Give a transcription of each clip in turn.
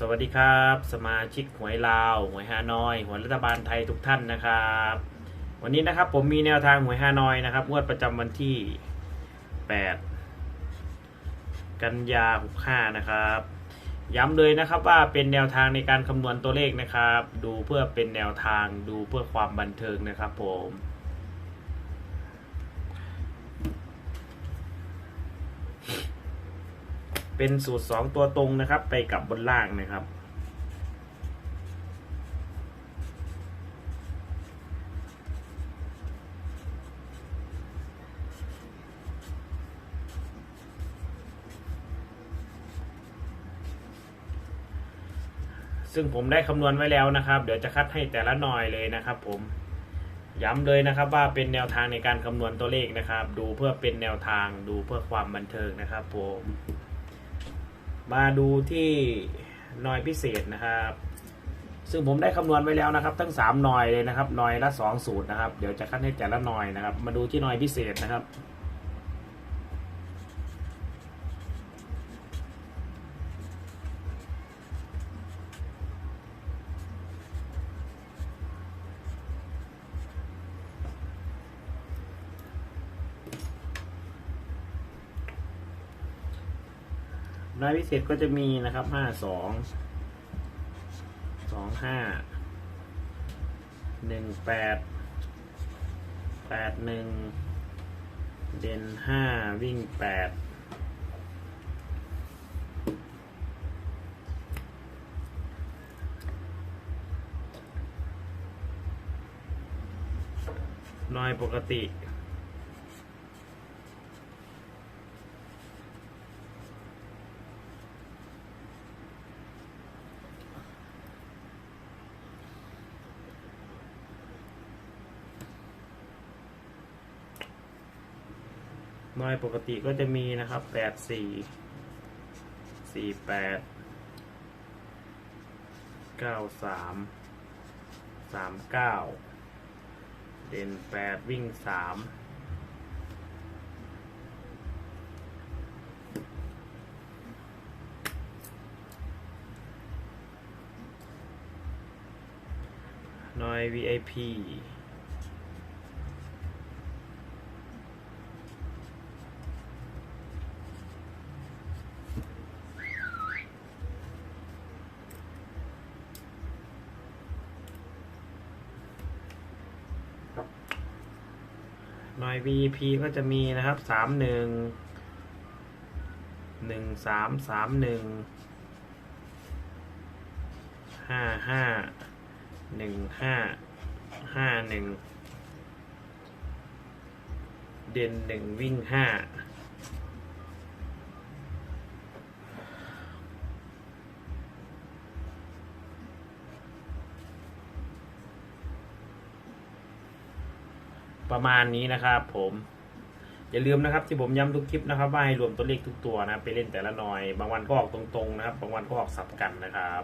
สวัสดีครับ สมาชิกหวยลาวหวยฮานอยหวยรัฐบาลไทยทุกท่านนะครับ วันนี้นะครับผมมีแนวทางหวยฮานอยนะครับงวดประจำวันที่ 8 กันยา65นะครับ ย้ำเลยนะครับว่าเป็นแนวทางในการคำนวณตัวเลขนะครับ ดูเพื่อเป็นแนวทางดูเพื่อความบันเทิงนะครับผม เป็นสูตร2ตัวตรงนะครับ ไปกับบนล่างนะครับ ซึ่งผมได้คำนวณไว้แล้วนะครับ เดี๋ยวจะคัดให้แต่ละหน่อยเลยนะครับผมย้ำเลยนะครับว่าเป็นแนวทางในการคำนวณตัวเลขนะครับ ดูเพื่อเป็นแนวทางดูเพื่อความบันเทิงนะครับผม มาดูที่หน่อยพิเศษนะครับ ซึ่งผมได้คำนวณไว้แล้วนะครับ ทั้ง3หน่อยเลยนะครับหน่อยละ2สูตรนะครับ เดี๋ยวจะคัดให้แต่ละหน่อยนะครับ มาดูที่หน่อยพิเศษนะครับ หน่วยพิเศษก็จะมีนะครับห้าสองสองห้าหนึ่งแปดแปดหนึ่งเด่นห้าวิ่งแปดน่วยปกติ หน่วยปกติก็จะมีนะครับแปดสี่สี่แปดเก้าสามสามเก้าเด่นแปดวิ่งสามน่วย VIP หน่วย VP ก็จะมีนะครับสามหนึ่งหนึ่งสามสามหนึ่งห้าห้าหนึ่งห้าห้าหนึ่งเด่นหนึ่งวิ่งห้า ประมาณนี้นะครับ ผมอย่าลืมนะครับที่ผมย้ำทุกคลิปนะครับว่าให้รวมตัวเลขทุกตัวนะไปเล่นแต่ละหน่อย บางวันก็ออกตรงๆนะครับ บางวันก็ออกสับกันนะครับ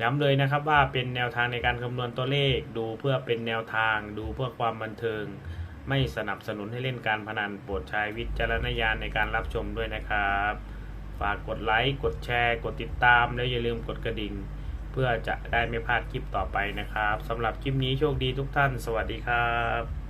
ย้ำเลยนะครับว่าเป็นแนวทางในการคำนวณตัวเลขดูเพื่อเป็นแนวทาง ดูเพื่อความบันเทิง ไม่สนับสนุนให้เล่นการพนันโปรดใช้วิจารณญาณในการรับชมด้วยนะครับ ฝากกดไลค์กดแชร์ กดติดตาม แล้วอย่าลืมกดกระดิ่ง เพื่อจะได้ไม่พลาดคลิปต่อไปนะครับสำหรับคลิปนี้โชคดีทุกท่าน สวัสดีครับ